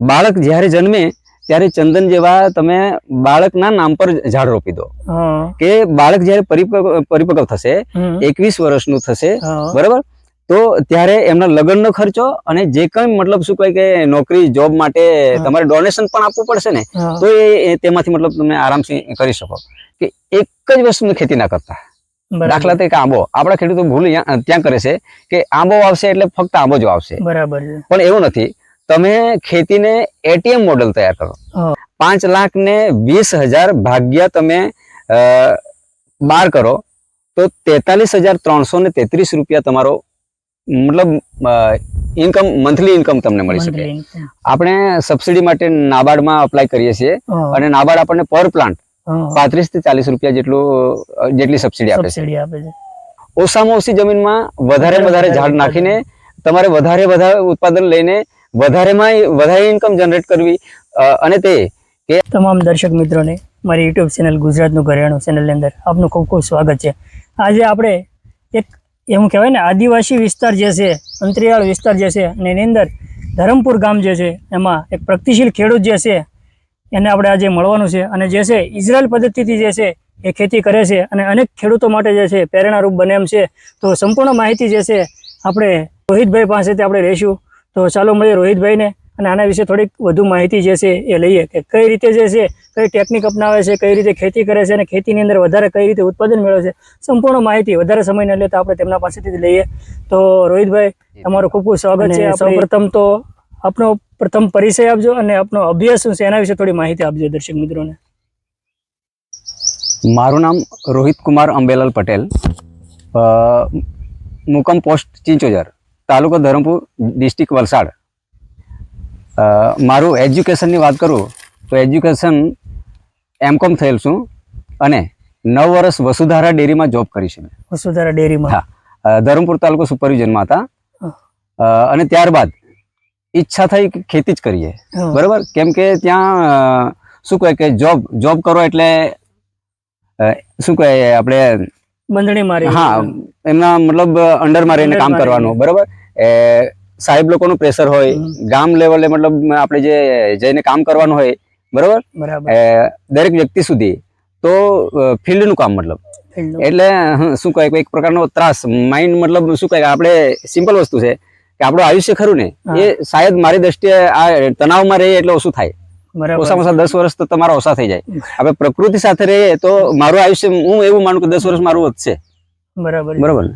બાળક જ્યારે જન્મે ત્યારે ચંદન જેવા તમે બાળકના નામ પર ઝાડ રોપી દો. કે બાળક જયારે પરિપક્વ થશે. એકવીસ વર્ષનું થશે બરાબર? તો ત્યારે એમના લગ્નનો ખર્ચો અને જે કંઈ મતલબ શું કહે કે નોકરી જોબ માટે તમારે ડોનેશન પણ આપવું પડશે ને તો એ તેમાંથી મતલબ તમે આરામથી કરી શકો. કે એક જ વસ્તુની ખેતી ના કરતા. દાખલા તરીકે આંબો. આપણા ખેડૂતો ભૂલ ત્યાં ત્યાં કરે છે કે આંબો આવશે એટલે ફક્ત આંબો જ આવશે બરાબર પણ એવું નથી. તમે ખેતીને એટીએમ મોડેલ તૈયાર કરો. પાંચ લાખ ને વીસ હજાર ભાગ્યા તમે બાર કરો તો તેતાલીસ હજાર ત્રણસો ને તેત્રીસ રૂપિયા તમારો મતલબ ઇન્કમ મંથલી ઇન્કમ તમને મળી શકે. આપણે સબસિડી માટે નાબાર્ડમાં અપ્લાય કરીએ છીએ અને નાબાર્ડ આપણને પર પ્લાન્ટ પાંત્રીસથી ચાલીસ રૂપિયા જેટલું જેટલી સબસિડી આપે છે. ઓછામાં ઓછી જમીનમાં વધારે વધારે ઝાડ નાખીને તમારે વધારે વધારે ઉત્પાદન લઈને વધારેમાં વધારે ઇન્કમ જનરેટ કરવી અને તે તમામ દર્શક મિત્રોને મારી યુટ્યુબ ચેનલ ગુજરાતનું ઘરેણું ચેનલની અંદર આપનું ખૂબ ખૂબ સ્વાગત છે. આજે આપણે એક એવું કહેવાય ને આદિવાસી વિસ્તાર જે છે, અંતરિયાળ વિસ્તાર જે છે, અને એની અંદર ધરમપુર ગામ જે છે, એમાં એક પ્રગતિશીલ ખેડૂત જે છે, એને આપણે આજે મળવાનું છે. અને જે છે ઇઝરાયલ પદ્ધતિથી જે છે, એ ખેતી કરે છે અને અનેક ખેડૂતો માટે જે છે, પ્રેરણારૂપ બને એમ છે. તો સંપૂર્ણ માહિતી જે છે, આપણે રોહિતભાઈ પાસેથી આપણે લઈશું. તો ચાલો મળીએ રોહિતભાઈને અને આના વિશે થોડીક વધુ માહિતી જે છે એ લઈએ કે કઈ રીતે જે છે કઈ ટેકનિક અપનાવે છે કઈ રીતે ખેતી કરે છે અને ખેતીની અંદર વધારે કઈ રીતે ઉત્પાદન મેળવે છે સંપૂર્ણ માહિતી વધારે સમય ન લેતા આપણે તેમના પાસેથી જ લઈએ. તો રોહિતભાઈ તમારું ખૂબ ખૂબ સ્વાગત છે. સૌપ્રથમ તો આપનો પ્રથમ પરિચય આપજો અને આપનો અભ્યાસ શું છે એના વિશે થોડી માહિતી આપજો દર્શક મિત્રોને. મારું નામ રોહિત કુમાર અંબેલાલ પટેલ અ, મુકમ પોસ્ટ ચિંચોજર. તાલુકો ધરમપુર ડિસ્ટ્રિક્ટ વલસાડ. મારું એજ્યુકેશનની વાત કરું તો એજ્યુકેશન એમકોમ થયેલ છું અને નવ વર્ષ વસુધારા ડેરીમાં જોબ કરી છે વસુધારા ડેરીમાં? હા. ધરમપુર તાલુકો સુપરવિઝનમાં હતા. અને ત્યારબાદ ઈચ્છા થઈ કે ખેતી જ કરીએ. બરાબર? કેમ કે ત્યાં શું કહે કે જોબ જોબ કરો એટલે શું કહે આપણે બંધણી મારી હા એમના મતલબ અંડરમાં રહીને કામ કરવાનું બરોબર? એ સાહેબ લોકોનું પ્રેશર હોય. ગામ લેવલે મતલબ આપણે જે જઈને કામ કરવાનું હોય બરાબર? દરેક વ્યક્તિ સુધી. તો ફિલ્ડનું કામ મતલબ. એટલે શું કહે એક પ્રકારનો ત્રાસ માઇન્ડ મતલબ શું કહે આપણે સિમ્પલ વસ્તુ છે કે આપણું આયુષ્ય ખરું ને એ શાયદ મારી દ્રષ્ટિએ આ તણાવમાં રહીએ એટલે ઓછું થાય. ઓછામાં ઓછા દસ વર્ષ તો તમારા ઓછા થઈ જાય. આપણે પ્રકૃતિ સાથે રહીએ તો મારું આયુષ્ય હું એવું માનું કે દસ વર્ષ મારું વધશે. બરાબર. બરોબર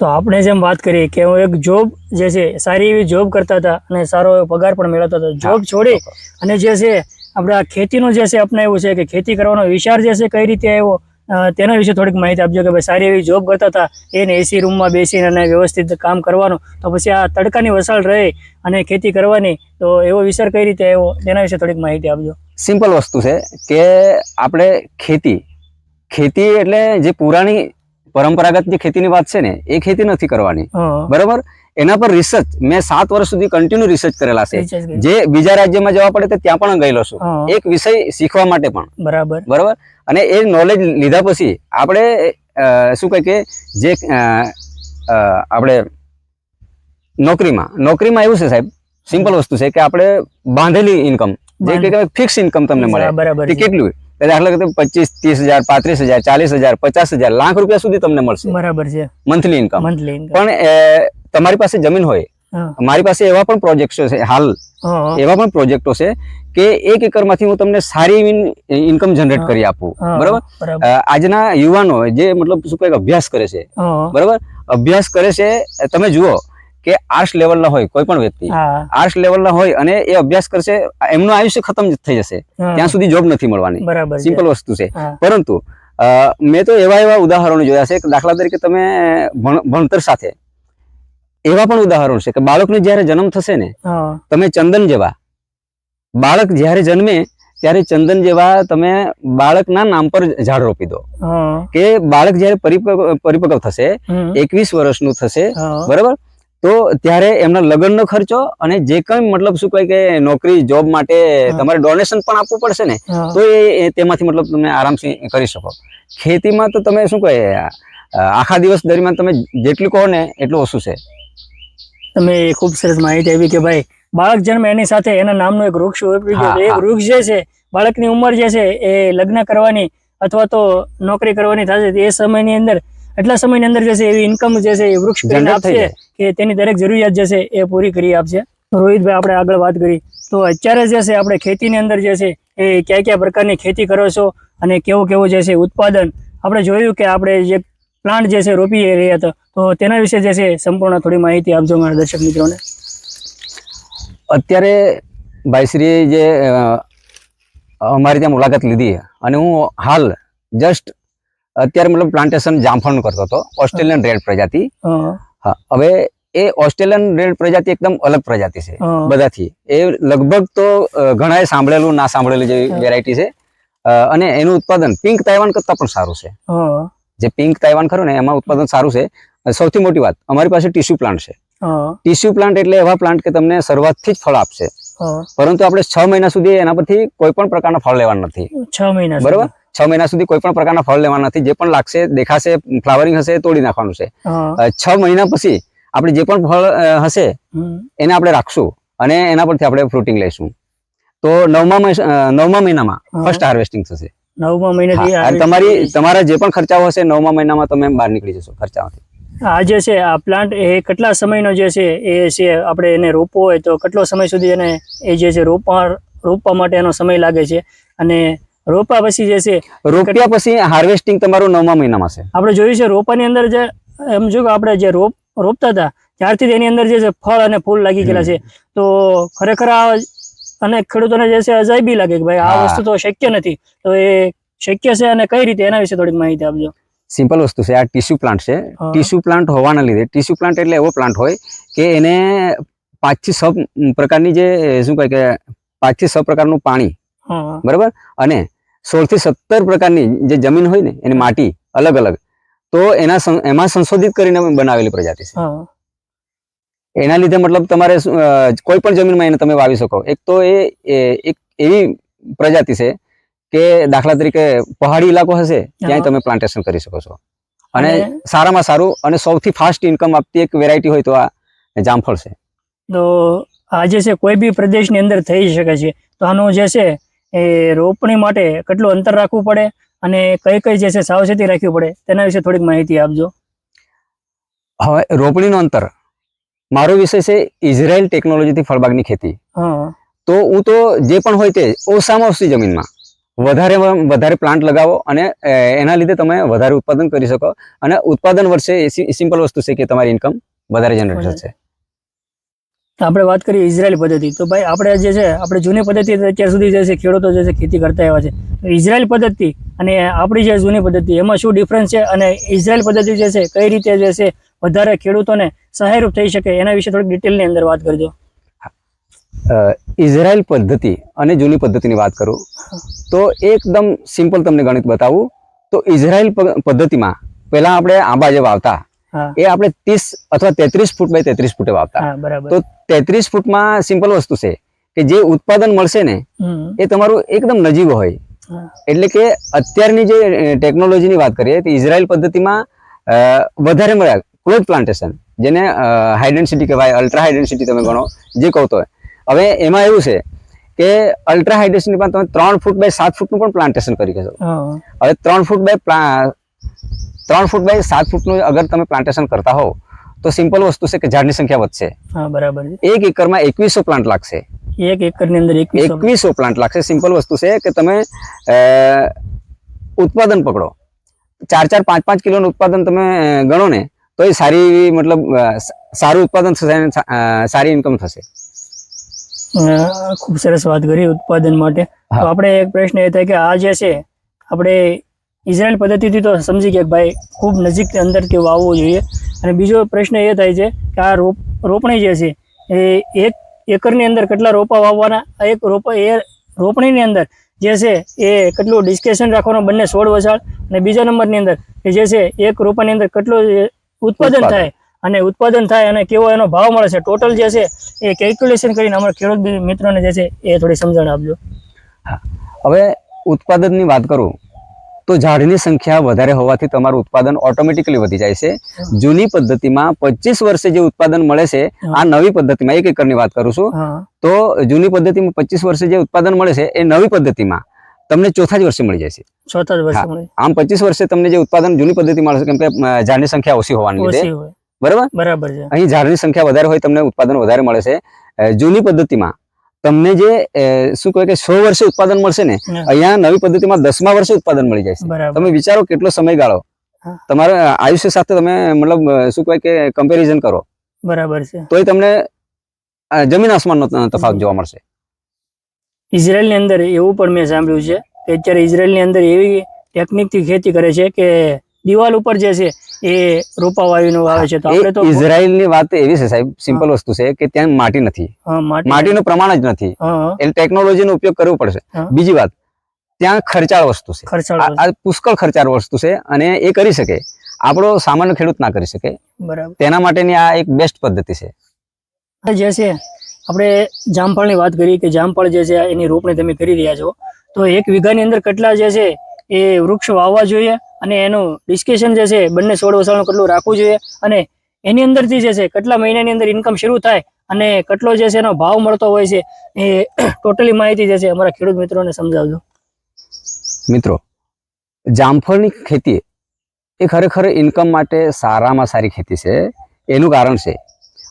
તો આપણે જેમ વાત કરીએ કે હું એક જોબ જે છે સારી એવી જોબ કરતા હતા અને સારો એવો પગાર પણ મેળવતો હતો. જોબ છોડી અને જે છે આપણે આ ખેતીનું જે છે અપનાવ્યું છે કે ખેતી કરવાનો વિચાર જે છે કઈ રીતે આવ્યો? તેના વિશે થોડીક માહિતી આપજો કે ભાઈ સારી એવી જોબ કરતા હતા એને એસી રૂમમાં બેસીને અને વ્યવસ્થિત કામ કરવાનું. તો પછી આ તડકાની વસાળ રહે અને ખેતી કરવાની તો એવો વિચાર કઈ રીતે આવ્યો તેના વિશે થોડીક માહિતી આપજો. સિમ્પલ વસ્તુ છે કે આપણે ખેતી ખેતી એટલે જે પુરાણી પરંપરાગત જે ખેતીની વાત છે ને એ ખેતી નથી કરવાની. બરોબર? એના પર રિસર્ચ મેં સાત વર્ષ સુધી કન્ટિન્યુ રિસર્ચ કરેલા છે. જે બીજા રાજ્યમાં જવા પડે તો ત્યાં પણ ગયેલો છું. એક વિષય શીખવા માટે પણ. બરાબર. બરોબર? અને એ નોલેજ લીધા પછી આપણે શું કહે કે જે આપણે નોકરીમાં નોકરીમાં એવું છે સાહેબ સિમ્પલ વસ્તુ છે કે આપણે બાંધેલી ઇન્કમ જે કે ફિક્સ ઇન્કમ તમને મળે. બરાબર કેટલું દાખલા તરીકે પચીસ ત્રીસ હજાર પાંત્રીસ હજાર ચાલીસ હજાર પચાસ હજાર લાખ રૂપિયા સુધી તમને મળશે. બરાબર છે. મંથલી ઇન્કમ મંથલી ઇન્કમ પણ તમારી પાસે જમીન હોય મારી પાસે એવા પણ પ્રોજેક્ટો છે હાલ. એવા પણ પ્રોજેક્ટો છે કે એક એકરમાંથી હું તમને સારી ઇન્કમ જનરેટ કરી આપું. બરાબર? આજના યુવાનો જે મતલબ શું કહે અભ્યાસ કરે છે બરાબર? અભ્યાસ કરે છે તમે જુઓ કે આર્ટ્સ લેવલના હોય કોઈ પણ વ્યક્તિ આર્ટ્સ લેવલના હોય અને એ અભ્યાસ કરશે એમનું આયુષ્ય ખતમ થઈ જશે. ત્યાં સુધી જોબ નથી મળવાની. સિમ્પલ વસ્તુ છે. પરંતુ મેં તો એવા એવા ઉદાહરણો જોયા છે કે દાખલા તરીકે તમે ભણતર સાથે એવા પણ ઉદાહરણો છે કે બાળકનો જ્યારે જન્મ થશે ને તમે ચંદન જેવા બાળક જ્યારે જન્મે ત્યારે ચંદન જેવા તમે બાળકના નામ પર ઝાડ રોપી દો. કે બાળક જયારે પરિપક્વ થશે. એકવીસ વર્ષનું થશે બરાબર? તો ત્યારે એમના લગ્નનો ખર્ચો અને જે કંઈ મતલબ શું કહે કે નોકરી જોબ માટે તમારે ડોનેશન પણ આપવું પડશે ને તો એ તેમાંથી મતલબ તમે આરામથી કરી શકો. ખેતીમાં તો તમે શું કહે આખા દિવસ દરમિયાન તમે જેટલું કહો ને એટલું ઓછું છે. તમે ખૂબ સરસ માહિતી આપી કે ભાઈ બાળક જન્મ એની સાથે એના નામનું એક વૃક્ષ એ. વૃક્ષ જે છે બાળકની ઉંમર જે છે એ લગ્ન કરવાની અથવા તો નોકરી કરવાની થશે એ સમયની અંદર એટલા સમયની અંદર જે છે એવી ઇન્કમ જે છે એ વૃક્ષ કરીને આપશે કે તેની દરેક જરૂરિયાત જે છે એ પૂરી કરી આપશે. રોહિતભાઈ આપણે આગળ વાત કરી. તો અત્યારે જે છે આપણે ખેતીની અંદર જે છે એ કયા કયા પ્રકારની ખેતી કરો છો અને કેવું કેવું જે છે ઉત્પાદન? આપણે જોયું કે આપણે જે પ્લાન્ટ જે છે રોપી રહ્યા હતા. તો તેના વિશે જે છે સંપૂર્ણ થોડી માહિતી આપજો મારા દર્શક મિત્રોને. અત્યારે ભાઈશ્રીએ જે અમારી ત્યાં મુલાકાત લીધી અને હું હાલ જસ્ટ અત્યારે મતલબ પ્લાન્ટેશન જામફળનું કરતો હતો. ઓસ્ટ્રેલિયન રેડ પ્રજાતિ. હા, હવે એ ઓસ્ટ્રેલિયન રેડ પ્રજાતિ એકદમ અલગ પ્રજાતિ છે બધાથી. એ લગભગ તો ઘણાએ સાંભળેલું ના સાંભળેલું જેવી વેરાયટી છે. અને એનું ઉત્પાદન પિંક તાઇવાન કરતાં પણ સારું છે. જે પિંક તાઇવાન ખરું ને એમાં ઉત્પાદન સારું છે. સૌથી મોટી વાત અમારી પાસે ટીસ્યુ પ્લાન્ટ છે. ટીસ્યુ પ્લાન્ટ એટલે એવા પ્લાન્ટ કે તમને શરૂઆતથી જ ફળ આપશે. પરંતુ આપણે છ મહિના સુધી એના પરથી કોઈ પણ પ્રકારના ફળ લેવાના નથી. છ મહિના બરોબર? છ મહિના સુધી કોઈ પણ પ્રકારના ફળ લેવાના નથી. જે પણ લાગશે દેખાશે ફ્લાવરિંગ હશે તોડી નાખવાનું છે. છ મહિના પછી આપણે જે પણ ફળ હશે એને આપણે રાખશું અને એના પરથી આપણે ફ્રૂટિંગ લઈશું. તો નવમા નવમા મહિનામાં ફર્સ્ટ હાર્વેસ્ટિંગ થશે. નવમા મહિનાથી તમારી તમારા જે પણ ખર્ચાઓ હશે નવમા મહિનામાં તમે બહાર નીકળી જશો ખર્ચામાંથી. આ જે છે આ પ્લાન્ટ એ કેટલા સમયનો જે છે એ છે આપણે એને રોપવો હોય તો કેટલો સમય સુધી એને એ જે છે રોપવા રોપવા માટે એનો સમય લાગે છે? અને રોપા પછી જે છે રોપ્યા પછી હાર્વેસ્ટિંગ તમારું નવમા મહિનામાં છે. આપણે જોયું છે રોપાની અંદર જે એમ જો આપણે જે રોપ રોપતા હતા ત્યારથી એની અંદર જે છે ફળ અને ફૂલ લાગી ગયેલા છે. તો ખરેખર આ અને ખેડૂતોને જે છે અજાયબી લાગે કે ભાઈ આ વસ્તુ તો શક્ય નથી. તો એ શક્ય છે અને કઈ રીતે? એના વિશે થોડીક માહિતી આપજો. સિમ્પલ વસ્તુ છે આ ટીસ્યુ પ્લાન્ટ છે. ટીસ્યુ પ્લાન્ટ હોવાના લીધે ટીસ્યુ પ્લાન્ટ એટલે એવો પ્લાન્ટ હોય કે એને પાંચથી છ પ્રકારની જે શું કહે કે પાંચથી છ પ્રકારનું પાણી. બરાબર? અને સોળથી સત્તર પ્રકારની જે જમીન હોય ને એની માટી અલગ અલગ તો એના એમાં સંશોધિત કરીને બનાવેલી પ્રજાતિ છે. એના લીધે મતલબ તમારે કોઈ પણ જમીનમાં એને તમે વાવી શકો. એક તો એ એક એવી પ્રજાતિ છે કે દાખલા તરીકે પહાડી ઇલાકો હશે ત્યાં તમે પ્લાન્ટેશન કરી શકો છો. અને અને- સારામાં સારું અને સૌથી ફાસ્ટ ઇન્કમ આપતી એક વેરાયટી હોય તો આ જામફળ છે. તો આ જે છે કોઈ બી પ્રદેશની અંદર થઈ શકે છે તો આનું જે છે એ રોપણી માટે કેટલું અંતર રાખવું પડે અને કઈ કઈ જે છે સાવચેતી રાખવી પડે તેના વિશે થોડીક માહિતી આપજો. હવે રોપણીનું અંતર. મારો વિષય છે ઇઝરાયલ ટેકનોલોજીથી ફળબાગની ખેતી. હા. તો હું તો જે પણ હોય તે ઓછામાં ઓછી જમીનમાં. વધારે વધારે પ્લાન્ટ લગાવો અને એના લીધે તમે વધારે ઉત્પાદન કરી શકો. અને ઉત્પાદન વર્ષે સિમ્પલ વસ્તુ છે કે તમારી ઇન્કમ વધારે જનરેટ થશે. તો આપણે વાત કરીએ ઇઝરાયલ પદ્ધતિ. તો ભાઈ, આપણે જે છે, આપણે જૂની પદ્ધતિ અત્યાર સુધી જે છે, ખેડૂતો જે છે, ખેતી કરતા આવ્યા છે. ઇઝરાયલ પદ્ધતિ અને આપણી જે જૂની પદ્ધતિ, એમાં શું ડિફરન્સ છે અને ઇઝરાયલ પદ્ધતિ જે છે, કઈ રીતે જે છે, વધારે ખેડૂતોને સહાયરૂપ થઈ શકે, એના વિશે થોડીક ડિટેલની અંદર વાત કરજો. ઇઝરાયલ પદ્ધતિ અને જૂની પદ્ધતિની વાત કરું, તો એકદમ સિમ્પલ તમને ગણિત બતાવું. તો ઇઝરાયલ પદ્ધતિમાં પહેલા આપણે આંબા જે વાવતા એ આપણે ત્રીસ અથવા તેત્રીસ ફૂટ બાય તેત્રીસ ફૂટે વાવતા. તો તેત્રીસ ફૂટમાં સિમ્પલ વસ્તુ છે કે જે ઉત્પાદન મળશે ને એ તમારું એકદમ નજીક હોય. એટલે કે અત્યારની જે ટેકનોલોજીની વાત કરીએ તો ઇઝરાયલ પદ્ધતિમાં વધારે મળ્યા ક્લોઝ પ્લાન્ટેશન જેને હાઇડેન્સિટી કહેવાય અલ્ટ્રા હાઇડેન્સિટી તમે ગણો જે કહો તો. હવે એમાં એવું છે કે અલ્ટ્રા હાઈ પણ તમે ત્રણ ફૂટ બાય સાત ફૂટનું પણ પ્લાન્ટેશન કરી શકો. હવે ત્રણ ફૂટ બાય ત્રણ ફૂટ બાય સાત ફૂટનું અગર તમે પ્લાન્ટેશન કરતા હો તો સિમ્પલ વસ્તુ છે કે ઝાડની સંખ્યા વધશે. હા બરાબર છે. એક એકરમાં એકવીસો પ્લાન્ટ લાગશે. એક એકરની અંદર એકવીસો. પ્લાન્ટ લાગશે. સિમ્પલ વસ્તુ છે કે તમે ઉત્પાદન પકડો. ચાર ચાર પાંચ પાંચ કિલોનું ઉત્પાદન તમે ગણો ને તો એ સારી મતલબ સારું ઉત્પાદન થશે અને સારી ઇન્કમ થશે. ખૂબ સરસ વાત કરી ઉત્પાદન માટે. તો આપણે એક પ્રશ્ન એ થાય કે આ જે છે આપણે ઇઝરાયલ પદ્ધતિથી તો સમજી ગયા કે ભાઈ ખૂબ નજીક અંદરથી વાવવું જોઈએ. અને બીજો પ્રશ્ન એ થાય છે કે આ રોપ રોપણી જે છે એ એક એકરની અંદર કેટલા રોપા વાવવાના આ એક રોપા એ રોપણીની અંદર જે છે એ કેટલું ડિસ્કશન રાખવાનું બંને સોળ વસાળ અને બીજા નંબરની અંદર કે જે છે એક રોપાની અંદર કેટલું ઉત્પાદન ઉત્પાદન. થાય અને ઉત્પાદન થાય અને કેવો એનો ભાવ મળે છે. ટોટલ જે છે એ કેલ્ક્યુલેશન કરીને અમારા ખેડૂત મિત્રોને જે છે એ થોડી સમજણ આપજો. હા. હવે ઉત્પાદનની વાત કરું. તો ઝાડની સંખ્યા વધારે હોવાથી તમારું ઉત્પાદન ઓટોમેટિકલી વધી જાય છે. જૂની પદ્ધતિમાં પચીસ વર્ષે જે ઉત્પાદન મળે છે આ નવી પદ્ધતિમાં એક એકરની વાત કરું છું. તો જૂની પદ્ધતિમાં પચીસ વર્ષે જે ઉત્પાદન મળે છે એ નવી પદ્ધતિમાં તમને ચોથા જ વર્ષે મળી જશે ચોથા જ વર્ષે આમ પચીસ વર્ષે તમને જે ઉત્પાદન જૂની પદ્ધતિ મળશે કેમ કે ઝાડની સંખ્યા ઓછી હોવાની લીધે. બરાબર? બરાબર અહીં ઝાડની સંખ્યા વધારે હોય તમને ઉત્પાદન વધારે મળે છે. જૂની પદ્ધતિમાં તમને જે શું કહે કે સો વર્ષે ઉત્પાદન મળશે ને અહીંયા નવી પદ્ધતિમાં દસમા વર્ષે ઉત્પાદન મળી જાય છે. તમે વિચારો કેટલો સમયગાળો. તમારા આયુષ્ય સાથે તમે મતલબ શું કહેવાય કે કમ્પેરિઝન કરો. બરાબર છે. તોય તમને જમીન આસમાનનો નો તફાવત જોવા મળશે. ઇઝરાયલની અંદર એવું પણ મેં સાંભળ્યું છે કે અત્યારે ઇઝરાયલની અંદર એવી ટેકનિકથી ખેતી કરે છે કે દિવાલ ઉપર જે છે એ રોપા વાવીને વાવે છે. તો આપણે તો ઇઝરાયલની વાત એવી છે સાહેબ સિમ્પલ વસ્તુ છે કે ત્યાં માટી નથી. માટીનું પ્રમાણ જ નથી. એટલે ટેકનોલોજીનો ઉપયોગ કરવો પડશે. બીજી વાત ત્યાં ખર્ચાળ વસ્તુ છે. આ પુષ્કળ ખર્ચાળ વસ્તુ છે અને એ કરી શકે. આપણો સામાન્ય ખેડૂત ના કરી શકે. બરાબર. તેના માટેની આ એક બેસ્ટ પદ્ધતિ છે. જે છે આપણે જામફળની વાત કરી કે જામફળ જે છે એની રોપણી તમે કરી રહ્યા છો. તો એક વીઘાની અંદર કેટલા જે છે એ વૃક્ષ વાવવા જોઈએ અને એનું ડિસ્કશન જે છે બંને છોડ વસાણું કેટલું રાખવું જોઈએ અને એની અંદરથી જે છે કેટલા મહિનાની અંદર ઇન્કમ શરૂ થાય અને કેટલો જે છે એનો ભાવ મળતો હોય છે એ ટોટલી માહિતી જે છે અમારા ખેડૂત મિત્રોને સમજાવજો. મિત્રો, જામફળની ખેતી એ ખરેખર ઇન્કમ માટે સારામાં સારી ખેતી છે. એનું કારણ છે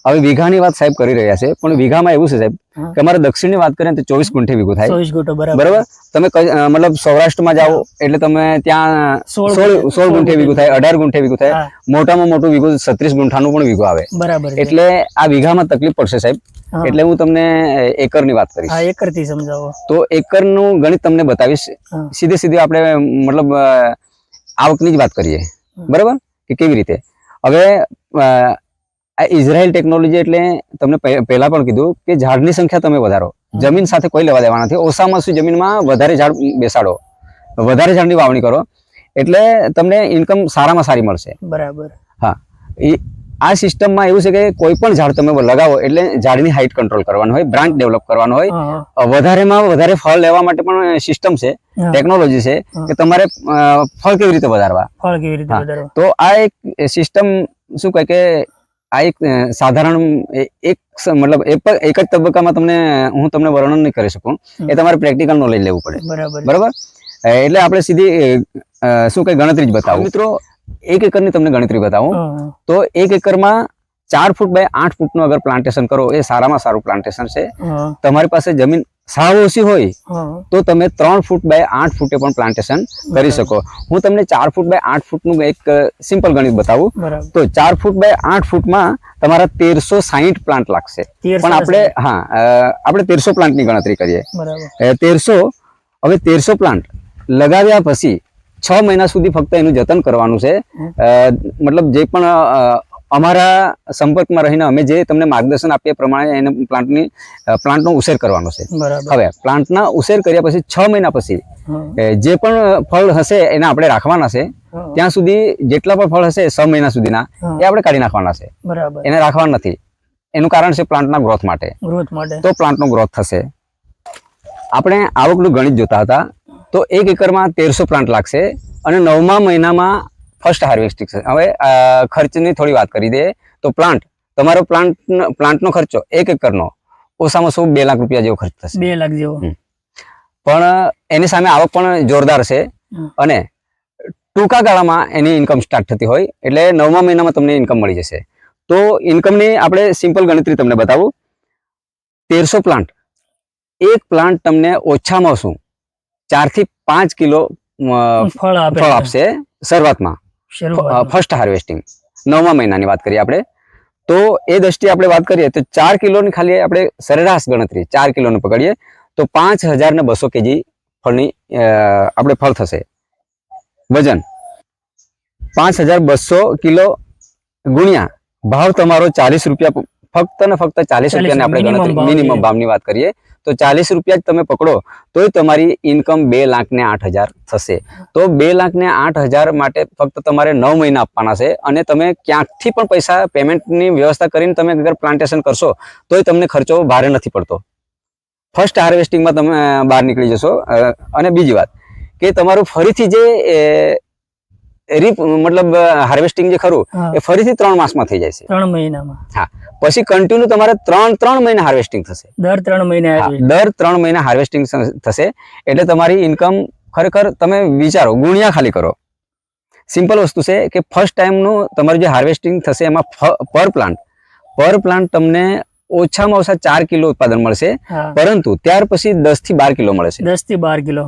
હવે વીઘાની વાત સાહેબ કરી રહ્યા છે પણ વીઘામાં એવું છે સાહેબ. કે અમારે દક્ષિણની વાત કરીએ તો ચોવીસ ગુંઠે વીઘું થાય. ચોવીસ ગુંઠો બરાબર. તમે મતલબ સૌરાષ્ટ્રમાં જાઓ એટલે તમે ત્યાં સોળ સોળ ગુંઠે- વીઘું થાય અઢાર ગુંઠે વીઘું થાય. મોટામાં મોટું વીઘું છત્રીસ ગુંઠાનું પણ વીઘું આવે. બરાબર એટલે આ વીઘામાં તકલીફ પડશે સાહેબ. એટલે હું તમને એકરની વાત કરીશ. એકર એકરથી સમજાવો. તો એકરનું ગણિત તમને બતાવીશ. સીધે સીધે આપણે મતલબ આવકની જ વાત કરીએ. બરાબર? કે કેવી રીતે? હવે આ ઇઝરાયલ ટેકનોલોજી એટલે તમને પહેલા પણ કીધું કે ઝાડની સંખ્યા તમે વધારો. જમીન સાથે કોઈ લેવા દેવા નથી. ઓછામાં ઓછી જમીનમાં વધારે ઝાડ બેસાડો. વધારે ઝાડની વાવણી કરો. એટલે તમને ઇન્કમ સારામાં સારી મળશે. બરાબર. હા. એ આ સિસ્ટમમાં એવું છે કે કોઈ પણ ઝાડ તમે લગાવો એટલે ઝાડની હાઇટ કંટ્રોલ કરવાનું હોય બ્રાન્ચ ડેવલપ કરવાનો હોય. વધારેમાં વધારે ફળ લેવા માટે પણ સિસ્ટમ છે ટેકનોલોજી છે કે તમારે ફળ કેવી રીતે વધારવા? ફળ કેવી રીતે તો આ એક સિસ્ટમ શું કહે કે આ એક સાધારણ એક મતલબ એક જ- તબક્કામાં તમને હું તમને વર્ણન નહીં કરી શકું. એ તમારે પ્રેક્ટિકલ નોલેજ લેવું પડે. બરાબર. એટલે આપણે સીધી શું કઈ ગણતરી જ બતાવું. મિત્રો એક એકરની તમને ગણતરી બતાવું. તો એક એકરમાં ચાર ફૂટ બાય આઠ ફૂટનું અગર પ્લાન્ટેશન કરો એ સારામાં સારું પ્લાન્ટેશન છે. તમારી પાસે જમીન સાવ ઓછી હોય તો તમે ત્રણ ફૂટ બાય આઠ ફૂટે પણ પ્લાન્ટેશન કરી શકો. હું તમને ચાર ફૂટ બાય આઠ ફૂટનું એક સિમ્પલ ગણિત બતાવું. તો ચાર ફૂટ બાય આઠ ફૂટમાં તમારા તેરસો સાહીઠ પ્લાન્ટ લાગશે. પણ આપણે હા આપણે તેરસો પ્લાન્ટની ગણતરી કરીએ. તેરસો હવે તેરસો પ્લાન્ટ લગાવ્યા પછી છ મહિના સુધી ફક્ત એનું જતન કરવાનું છે. મતલબ જે પણ અમારા સંપર્કમાં રહીને અમે જે તમને માર્ગદર્શન આપીએ પ્રમાણે એને પ્લાન્ટની પ્લાન્ટનો ઉછેર કરવાનો છે. હવે પ્લાન્ટના ઉછેર કર્યા પછી છ મહિના પછી જે પણ ફળ હશે એને આપણે રાખવાના છે. ત્યાં સુધી જેટલા પણ ફળ હશે છ મહિના સુધીના એ આપણે કાઢી નાખવાના છે. એને રાખવાના નથી. એનું કારણ છે પ્લાન્ટના ગ્રોથ માટે. ગ્રોથ માટે. તો પ્લાન્ટનો ગ્રોથ થશે. આપણે આવકનું ગણિત જોતા હતા. તો એક એકરમાં તેરસો પ્લાન્ટ લાગશે અને નવમા મહિનામાં ફર્સ્ટ હાર્વેસ્ટિંગ છે. હવે ખર્ચની થોડી વાત કરી દે તો પ્લાન્ટ તમારો પ્લાન્ટ પ્લાન્ટનો ખર્ચો એક એકરનો ઓછામાં ઓછો બે લાખ રૂપિયા જેવો ખર્ચ થશે. બે લાખ જેવો. પણ એની સામે આવક પણ જોરદાર છે. અને ટૂંકા ગાળામાં એની ઇન્કમ સ્ટાર્ટ થતી હોય એટલે નવમા મહિનામાં તમને ઇન્કમ મળી જશે. તો ઇન્કમની આપણે સિમ્પલ ગણતરી તમને બતાવું. તેરસો પ્લાન્ટ એક પ્લાન્ટ તમને ઓછામાં ઓછું ચારથી પાંચ કિલો ફળ આપશે શરૂઆતમાં. શરૂઆત ફર્સ્ટ હાર્વેસ્ટિંગ નવમા મહિનાની વાત કરીએ આપણે. તો એ દ્રષ્ટિએ આપણે વાત કરીએ તો ચાર કિલોની ખાલી આપણે સરેરાશ ગણતરી ચાર કિલોનું પકડીએ તો પાંચ હજાર ને બસો કેજી ફળની અ, આપણે ફળ થશે. વજન. પાંચ હજાર બસો કિલો ગુણ્યા. ભાવ તમારો ચાલીસ રૂપિયા ફક્ત ને ફક્ત ચાલીસ 40 રૂપિયાની આપણે ગણતરી મિનિમમ ભાવની વાત કરીએ તો ચાલીસ રૂપિયા જ તમે પકડો તોય તમારી ઇન્કમ બે લાખ ને આઠ હજાર થશે. તો બે લાખ ને આઠ હજાર માટે ફક્ત તમારે નવ મહિના આપવાના છે અને તમે ક્યાંકથી પણ પૈસા પેમેન્ટની વ્યવસ્થા કરીને તમે અગર પ્લાન્ટેશન કરશો તોય તમને ખર્ચો ભારે નથી પડતો. ફર્સ્ટ હાર્વેસ્ટિંગમાં તમે બહાર નીકળી જશો અને બીજી વાત કે તમારું ફરીથી જે રીપ મતલબ હાર્વેસ્ટિંગ જે ખરું એ ફરીથી ત્રણ માસમાં થઈ જાય છે. ત્રણ મહિનામાં. પછી કન્ટિન્યુ તમારે ત્રણ ત્રણ મહિના હાર્વેસ્ટિંગ થશે. દર ત્રણ મહિને દર ત્રણ મહિના હાર્વેસ્ટિંગ થશે. એટલે તમારી ઇન્કમ ખરેખર તમે વિચારો ગુણ્યા ખાલી કરો. સિમ્પલ વસ્તુ છે કે ફર્સ્ટ ટાઈમનું તમારું જે હાર્વેસ્ટિંગ થશે એમાં પર પ્લાન્ટ પર પ્લાન્ટ તમને ઓછામાં ઓછા ચાર કિલો ઉત્પાદન મળશે. પરંતુ ત્યાર પછી દસથી બાર કિલો મળશે દસથી બાર કિલો.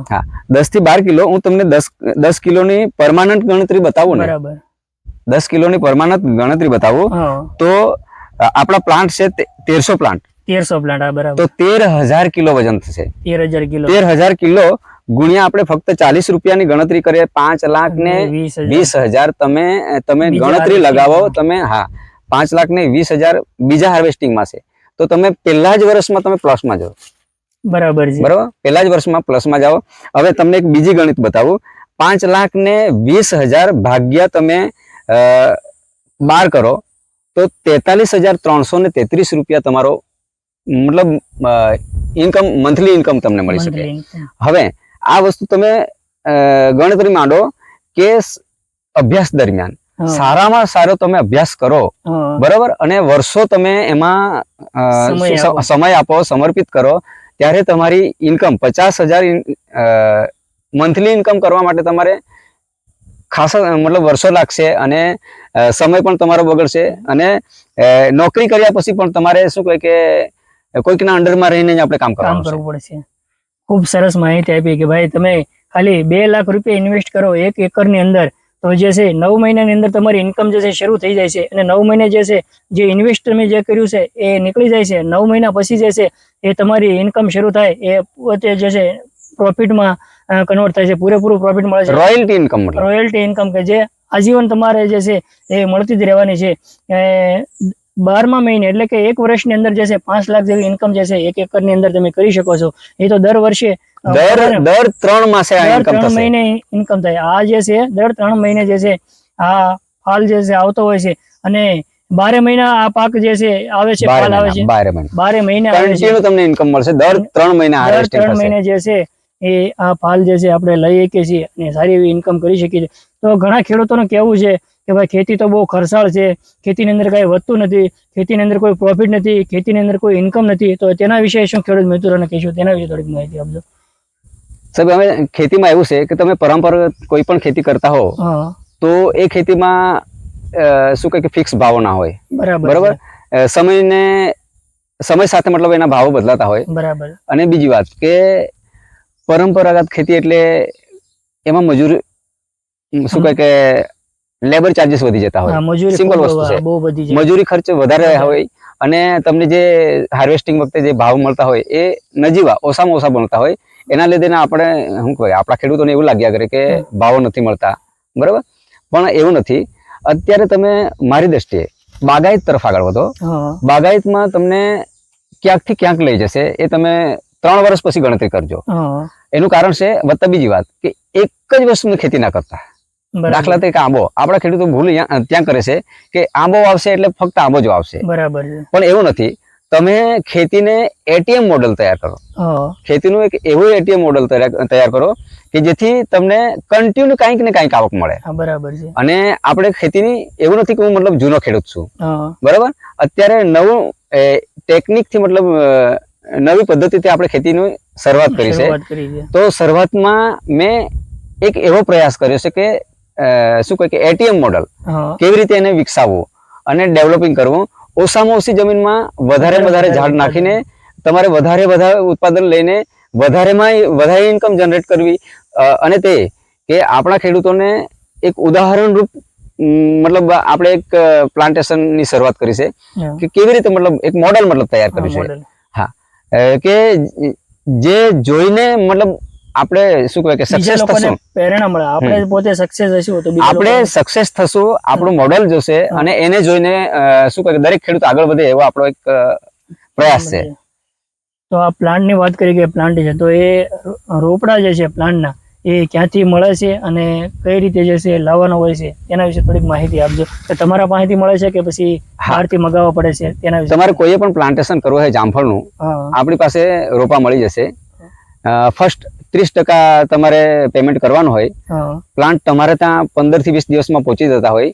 દસથી બાર કિલો હું તમને દસ દસ કિલોની પરમાનન્ટ ગણતરી બતાવું ને. બરાબર. દસ કિલોની પરમાનન્ટ ગણતરી બતાવું. તો આપણા પ્લાન્ટ છે તેરસો પ્લાન્ટ. તેરસો પ્લાન્ટ બરાબર. તો તેર હજાર કિલો વજન થશે. તેર હજાર કિલો. તેર હજાર કિલો ગુણ્યા આપણે ફક્ત ચાલીસ રૂપિયાની ગણતરી કરીએ. પાંચ લાખ ને વીસ હજાર. તમે તમે ગણતરી લગાવો તમે હા પાંચ લાખ ને વીસ હજાર બીજા હાર્વેસ્ટિંગમાં છે. તો તમે પહેલા જ વર્ષમાં તમે પ્લસમાં જાઓ. બરાબર છે. બરાબર? પહેલા જ વર્ષમાં પ્લસમાં જાઓ. હવે તમને એક બીજી ગણિત બતાવું. પાંચ લાખ ને વીસ હજાર ભાગ્યા તમે બાર કરો તો તેતાલીસ હજાર ત્રણસો ને તેત્રીસ રૂપિયા તમારો મતલબ ઇન્કમ મંથલી ઇન્કમ તમને મળી શકે. હવે આ વસ્તુ તમે ગણતરી માંડો કે અભ્યાસ દરમિયાન. સારામાં સારો તમે અભ્યાસ કરો બરોબર? અને વર્ષો તમે એમાં સમય આપો. સમર્પિત કરો ત્યારે તમારી ઇન્કમ પચાસ હજાર મંથલી ઇન્કમ કરવા માટે તમારે ખાસા મતલબ વર્ષો લાગશે અને સમય પણ તમારો બગડશે અને નોકરી કર્યા પછી પણ તમારે શું કહે કે કોઈકના અંડરમાં રહીને જ આપણે કામ કરવાનું કરવું પડશે ખૂબ સરસ માહિતી આપી કે ભાઈ તમે ખાલી બે લાખ રૂપિયા ઇન્વેસ્ટ કરો એક એકરની અંદર તો જે છે નવ મહિનાની અંદર તમારી ઇન્કમ જે છે શરૂ થઈ જાય છે. અને નવ મહિને જે છે જે ઇન્વેસ્ટ તમે જે કર્યું છે એ નીકળી જાય છે. નવ મહિના પછી જે છે એ તમારી ઇન્કમ શરૂ થાય એ પોતે જે છે પ્રોફિટમાં કન્વર્ટ થાય છે. પૂરેપૂરું પ્રોફિટ મળે છે. રોયલ્ટી ઇન્કમ રોયલ્ટી ઇન્કમ કે જે આજીવન તમારે જે છે એ મળતી જ રહેવાની છે. એ બારમા મહિને એટલે કે એક વર્ષની અંદર જે છે પાંચ લાખ જેવી ઇન્કમ જે છે એક એકરની અંદર તમે કરી શકો છો. એ તો દર વર્ષે દર દર ત્રણ માસે દર ત્રણ મહિને ઇન્કમ થાય. આ જે છે દર ત્રણ મહિને જે છે આ ફાલ જે છે આવતો હોય છે. અને બારે મહિના આ પાક જે છે આવે છે ફાલ આવે છે. બારે મહિના. બારે મહિને આવે છે. તમને ઇન્કમ મળશે. દર ત્રણ મહિના દર ત્રણ મહિને જે છે એ આ ફાલ જે છે આપણે લઈ શકીએ છીએ અને સારી એવી ઇન્કમ કરી શકીએ છીએ. તો ઘણા ખેડૂતોનું કહેવું છે કે ભાઈ ખેતી તો બહુ ખર્ચાળ છે ખેતીની અંદર કાંઈ વધતું નથી ખેતીની અંદર કોઈ પ્રોફિટ નથી ખેતીની અંદર કોઈ ઇન્કમ નથી તો તેના વિશે શું ખેડૂત મિત્રોને કહીશું? તેના વિશે થોડીક માહિતી આપજો. સાહેબ અમે ખેતીમાં એવું છે કે તમે પરંપરાગત કોઈ પણ ખેતી કરતા હો. તો એ ખેતીમાં શું કહે કે ફિક્સ ભાવો ના હોય. બરાબર સમયને સમય સાથે મતલબ એના ભાવો બદલાતા હોય. બરાબર. અને બીજી વાત કે પરંપરાગત ખેતી એટલે એમાં મજૂર શું કહે કે લેબર ચાર્જીસ વધી જતા હોય. ખૂબ વસ્તુ છે. મજૂરી ખર્ચ વધારે. હોય અને તમને જે હાર્વેસ્ટિંગ વખતે જે ભાવ મળતા હોય એ નજીવા ઓછામાં ઓછા મળતા હોય. એના લીધે આપણે શું કહેવાય આપણા ખેડૂતોને એવું લાગ્યા કરે કે ભાવો નથી મળતા. બરાબર? પણ એવું નથી. અત્યારે તમે મારી દ્રષ્ટિએ બાગાયત તરફ આગળ વધો. બાગાયતમાં તમને ક્યાંકથી ક્યાંક લઈ જશે એ તમે ત્રણ વર્ષ પછી ગણતરી કરજો. એનું કારણ છે વત્તા બીજી વાત કે એક જ વસ્તુની ખેતી ના કરતા. દાખલા તરીકે આંબો. આપણા ખેડૂતો ભૂલ ત્યાં કરે છે કે આંબો આવશે એટલે ફક્ત આંબો જ આવશે બરાબર. પણ એવું નથી. તમે ખેતીને એટીએમ મોડલ તૈયાર કરો. ખેતીનું એક એવું એટીએમ મોડલ તૈયાર કરો કે જેથી તમને કન્ટિન્યુ કાંઈક ને કાંઈક આવક મળે. બરાબર છે. અને આપણે ખેતીની એવું નથી કે હું મતલબ જૂનો ખેડૂત છું. બરાબર? અત્યારે નવું ટેકનિકથી મતલબ નવી પદ્ધતિથી આપણે ખેતીની શરૂઆત કરી છે. તો શરૂઆતમાં મેં એક એવો પ્રયાસ કર્યો છે કે શું કહે કે એટીએમ મોડલ કેવી રીતે એને વિકસાવવું? અને ડેવલપિંગ કરવું. ઓછામાં ઓછી જમીનમાં વધારે વધારે ઝાડ નાખીને તમારે વધારે વધારે ઉત્પાદન લઈને વધારેમાં વધારે ઇન્કમ જનરેટ કરવી. અને તે કે આપણા ખેડૂતોને એક ઉદાહરણરૂપ મતલબ આપણે એક પ્લાન્ટેશનની શરૂઆત કરી છે. કે કેવી રીતે મતલબ એક મોડલ મતલબ તૈયાર કર્યું છે. હા. કે જે જોઈને મતલબ આપણે શું કહેવાય કે સક્સેસ થશું. પ્રેરણા મળે. આપણે પોતે સક્સેસ હશું તો આપણે સક્સેસ થશું આપણું મોડેલ જોશે અને એને જોઈને શું કહે દરેક ખેડૂત આગળ વધે એવો આપણો એક પ્રયાસ છે. તો આ પ્લાન્ટની વાત કરી કે પ્લાન્ટ છે તો એ રોપડા જે છે પ્લાન્ટના એ ક્યાંથી મળે છે અને કઈ રીતે જે છે લાવવાનો હોય છે એના વિશે થોડીક માહિતી આપજો. કે તમારા પાસેથી મળે છે કે પછી. બહારથી મગાવવા પડે છે તેના વિશે? તમારે કોઈ પણ પ્લાન્ટેશન કરવું હોય જામફળનું આપણી પાસે રોપા મળી જશે. ફર્સ્ટ ત્રીસ ટકા તમારે પેમેન્ટ કરવાનું હોય. પ્લાન્ટ તમારે ત્યાં પંદરથી વીસ દિવસમાં પહોંચી જતા હોય.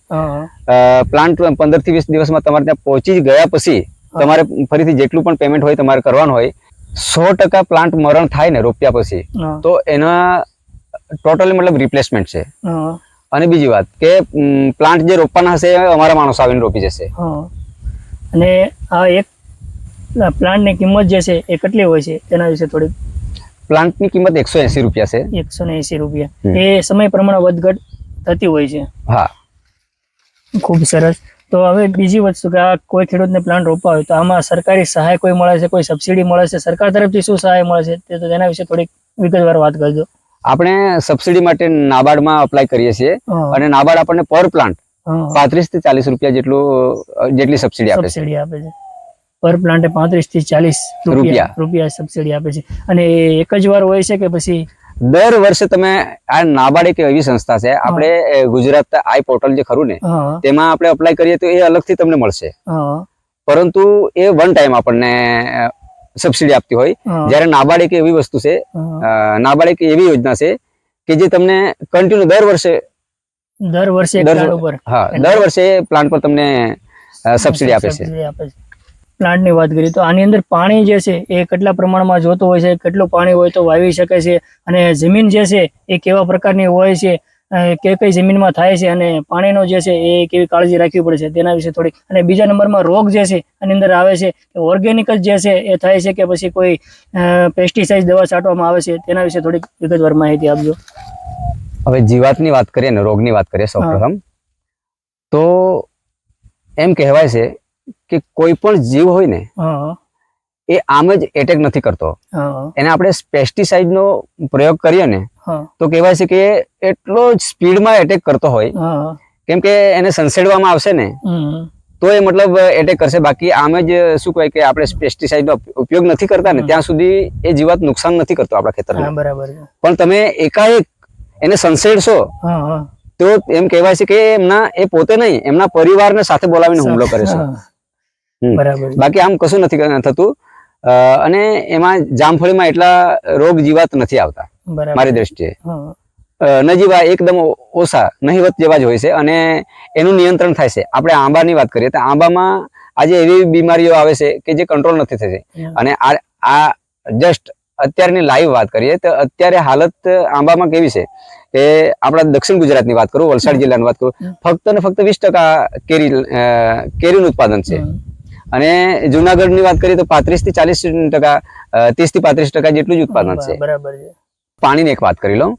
પ્લાન્ટ પંદરથી વીસ દિવસમાં તમારે ત્યાં પહોંચી ગયા પછી તમારે ફરીથી જેટલું પણ પેમેન્ટ હોય તમારે કરવાનું હોય. સો ટકા પ્લાન્ટ મરણ થાય ને રોપ્યા પછી તો એના ટોટલી મતલબ રિપ્લેસમેન્ટ છે. અને બીજી વાત કે પ્લાન્ટ જે રોપવાના હશે અમારા માણસો આવીને રોપી જશે. અને આ એક પ્લાન્ટની કિંમત જે છે એ કેટલી હોય છે? તેના વિશે થોડીક પ્લાન્ટની કિંમત એકસો એસી રૂપિયા છે. એકસો ને એસી રૂપિયા. એ સમય પ્રમાણે વધઘટ થતી હોય છે. હા. ખૂબ સરસ. તો હવે બીજી વસ્તુ કે આ કોઈ ખેડૂતને પ્લાન્ટ રોપવા હોય તો આમાં સરકારી સહાય કોઈ મળે છે કોઈ સબસિડી મળે છે? સરકાર તરફથી શું સહાય મળે છે? તે તો તેના વિશે થોડીક વિગતવાર વાત કરજો. આપણે સબસિડી માટે નાબાર્ડમાં અપ્લાય કરીએ છીએ અને નાબાર્ડ આપણને પર પ્લાન્ટ પાંત્રીસથી ચાલીસ રૂપિયા જેટલું જેટલી સબસિડી આપે છે. સબસિડી આપે છે. પર પ્લાન્ટે પાંત્રીસથી ચાલીસ રૂપિયા રૂપિયા. સબસિડી આપે છે. અને એક જ વાર હોય છે કે પછી? દર વર્ષે તમે આ નાબાર્ડ એક એવી સંસ્થા છે આપણે ગુજરાત આઈ પોર્ટલ જે ખરું ને તેમાં આપણે અપ્લાય કરીએ તો એ અલગથી તમને મળશે. પરંતુ એ વન ટાઈમ આપણને સબસિડી આપતી હોય. જ્યારે નાબાર્ડ એક એવી વસ્તુ છે. નાબાર્ડ એક એવી યોજના છે કે જે તમને કન્ટિન્યુ દર વર્ષે દર વર્ષે દર- વર્ષે પ્લાન્ટ પર તમને સબસિડી આપે છે. પ્લાન્ટની વાત કરીએ તો આની અંદર પાણી જે છે એ કેટલા પ્રમાણમાં જોતું હોય છે કેટલું પાણી હોય તો વાવી શકે છે અને જમીન જે છે એ કેવા પ્રકારની હોય છે કે કઈ જમીનમાં થાય છે અને પાણીનો જે છે એ કેવી કાળજી રાખવી પડે છે તેના વિશે થોડી. અને બીજા નંબરમાં રોગ જે છે આની અંદર આવે છે કે ઓર્ગેનિક જ જે છે એ થાય છે કે પછી કોઈ પેસ્ટિસાઇડ દવા છાંટવામાં આવે છે તેના વિશે થોડીક વિગતવાર માહિતી આપજો. હવે જીવાતની વાત કરીએ ને રોગની વાત કરીએ સૌપ્રથમ તો એમ કહેવાય છે કે કોઈ પણ જીવ હોય ને એ આમ જ એટેક નથી કરતો. એને આપણે પેસ્ટિસાઇડ નો પ્રયોગ કરીએ ને તો કહેવાય છે કે એટલો જ સ્પીડમાં એટેક કરતો હોય. કેમ કે એને સંસેડવામાં આવશે ને તો એ મતલબ એટેક કરશે. બાકી આમ જ શું કહેવાય કે આપણે પેસ્ટિસાઇડ નો ઉપયોગ નથી કરતા ને ત્યાં સુધી એ જીવાત નુકસાન નથી કરતો આપણા ખેતર ખેતરમાં બરાબર પણ તમે એકાએક એને સંસેડશો તો એમ કહેવાય છે કે એમના એ પોતે નહીં એમના પરિવારને સાથે બોલાવીને હુમલો કરે છે. બરાબર. બાકી આમ કશું નથી થતું. અને એમાં જામફળીમાં એટલા રોગ જીવાત નથી આવતા મારી દ્રષ્ટિએ. નજીવા એકદમ ઓછા નહીવત જેવા જ હોય છે અને એનું નિયંત્રણ થાય છે. આપણે આંબાની વાત કરીએ તો આંબામાં આજે એવી બીમારીઓ આવે છે કે જે કંટ્રોલ નથી થતી. અને આ આ જસ્ટ અત્યારની લાઈવ વાત કરીએ તો અત્યારે હાલત આંબામાં કેવી છે કે આપણા દક્ષિણ ગુજરાતની વાત કરું વલસાડ જિલ્લાની વાત કરું ફક્ત ને ફક્ત વીસ ટકા કેરી કેરીનું ઉત્પાદન છે. અને જુનાગઢની વાત કરીએ તો પાંત્રીસથી ચાલીસ ટકા ત્રીસથી પાંત્રીસ ટકા જેટલું જ ઉત્પાદન છે. બરાબર છે. પાણીની એક વાત કરી લઉં.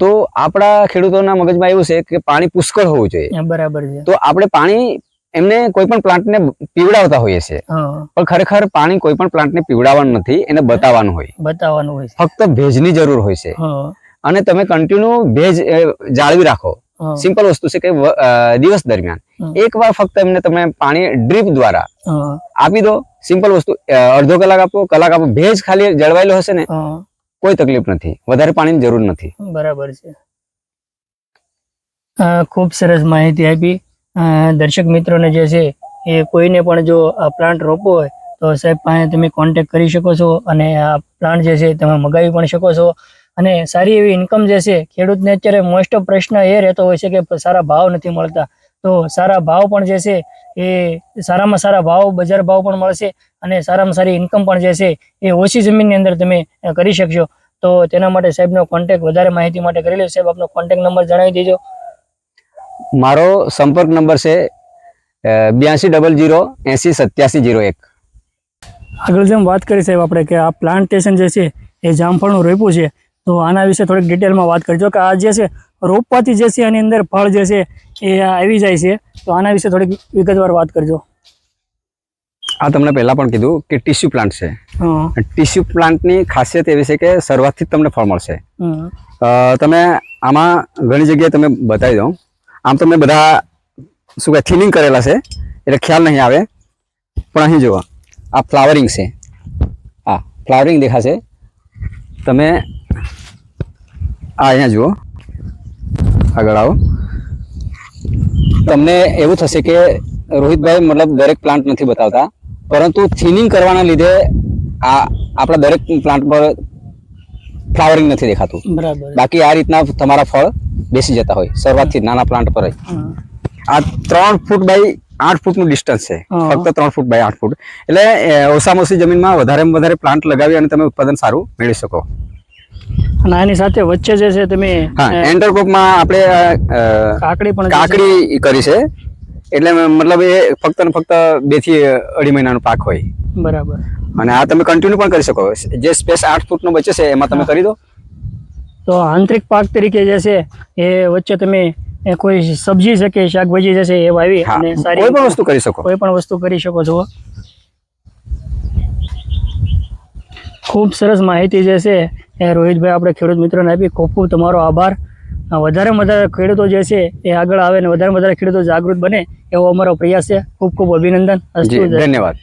તો આપણા ખેડૂતોના મગજમાં એવું છે કે પાણી પુષ્કળ હોવું જોઈએ. બરાબર છે. તો આપણે પાણી એમને કોઈ પણ પ્લાન્ટને પીવડાવતા હોઈએ છીએ. પણ ખરેખર પાણી કોઈ પણ પ્લાન્ટને પીવડાવવાનું નથી એને બતાવવાનું હોય. બતાવવાનું હોય ફક્ત ભેજની જરૂર હોય છે. અને તમે કન્ટિન્યુ ભેજ જાળવી રાખો. સિમ્પલ વસ્તુ છે કે દિવસ દરમિયાન. એકવાર ફક્ત એમને તમે પાણી ડ્રીપ દ્વારા આપી દો. સિમ્પલ વસ્તુ અડધો કલાક આપો કલાક આપો. ભેજ ખાલી જળવાયેલો હશે ને કોઈ તકલીફ નથી. વધારે પાણીની જરૂર નથી. બરાબર છે. ખૂબ સરસ માહિતી આપી. દર્શક મિત્રોને જે છે એ કોઈને પણ જો આ પ્લાન્ટ રોપવો હોય તો સાહેબ પાસે તમે કોન્ટેક્ટ કરી શકો છો અને આ પ્લાન્ટ જે છે તમે મગાવી પણ શકો છો. અને સારી એવી ઇન્કમ જે છે ખેડૂતને અત્યારે મોસ્ટ ઓફ પ્રશ્ન એ રહેતો હોય છે કે સારા ભાવ નથી મળતા. તો સારા ભાવ પણ જે છે એ સારામાં સારા ભાવ બજાર ભાવ પણ મળશે અને સારામાં સારી ઇન્કમ પણ જે છે એ ઓછી જમીનની અંદર તમે કરી શકશો. તો તેના માટે સાહેબનો કોન્ટેક્ટ વધારે માહિતી માટે કરી લો. સાહેબ આપનો કોન્ટેક્ટ નંબર જણાવી દેજો. મારો સંપર્ક નંબર છે બ્યાસી ડબલ જીરો એસી સત્યાસી જીરો એક. આગળ જેમ વાત કરી સાહેબ આપણે કે આ પ્લાન્ટેશન જે છે એ જામફળનું રોપ્યું છે. તો આના વિશે થોડીક ડિટેલમાં વાત કરજો કે આ જે છે રોપવાથી જે છે એની અંદર ફળ જે છે એ આવી જાય છે. તો આના વિશે થોડીક વિગતવાર વાત કરજો. આ તમને પહેલાં પણ કીધું કે ટીસ્યુ પ્લાન્ટ છે. ટીસ્યુ પ્લાન્ટની ખાસિયત એવી છે કે શરૂઆતથી જ તમને ફળ મળશે. તમે આમાં ઘણી જગ્યાએ તમે બતાવી દઉં. આમ તમને બધા શું કહે થિનિંગ કરેલા છે એટલે ખ્યાલ નહીં આવે. પણ અહીં જુઓ આ ફ્લાવરિંગ છે. આ ફ્લાવરિંગ દેખાશે. તમે આ અહીંયા જુઓ. આગળ આવો. તમને એવું થશે કે રોહિતભાઈ મતલબ દરેક પ્લાન્ટ નથી બતાવતા પરંતુ થિનિંગ કરવાના લીધે આ આપણા દરેક પ્લાન્ટ પર ફ્લાવરિંગ નથી દેખાતું. બરાબર. બાકી આ રીતના તમારા ફળ બેસી જતા હોય શરૂઆતથી નાના પ્લાન્ટ પર આ ત્રણ ફૂટ બાય આઠ ફૂટનું ડિસ્ટન્સ છે. ફક્ત ત્રણ ફૂટ બાય આઠ ફૂટ એટલે ઓછામાં ઓછી જમીનમાં વધારેમાં વધારે પ્લાન્ટ લગાવી અને તમે ઉત્પાદન સારું મેળવી શકો. અને આની સાથે વચ્ચે જે છે તમે હા અ, આપણે કાકડી પણ કાકડી કરી છે. એટલે મતલબ એ ફક્ત ને ફક્ત બેથી અઢી મહિનાનો પાક હોય. બરાબર. અને આ તમે કન્ટિન્યુ પણ કરી શકો. જે સ્પેસ આઠ ફૂટનો બચે છે એમાં તમે કરી દો. તો આંતરિક પાક તરીકે જે છે એ વચ્ચે તમે એ કોઈ સબ્જી છે કે શાકભાજી જે છે એ વાવી અને સારી કોઈ પણ વસ્તુ કરી શકો. કોઈ પણ વસ્તુ કરી શકો છો. ખૂબ સરસ માહિતી જે છે એ રોહિતભાઈ આપણે ખેડૂત મિત્રોને આપી ખૂબ ખૂબ તમારો આભાર. વધારેમાં વધારે ખેડૂતો જે છે એ આગળ આવે ને વધારે વધારે ખેડૂતો જાગૃત બને એવો અમારો પ્રયાસ છે. ખૂબ ખૂબ અભિનંદન. ધન્યવાદ.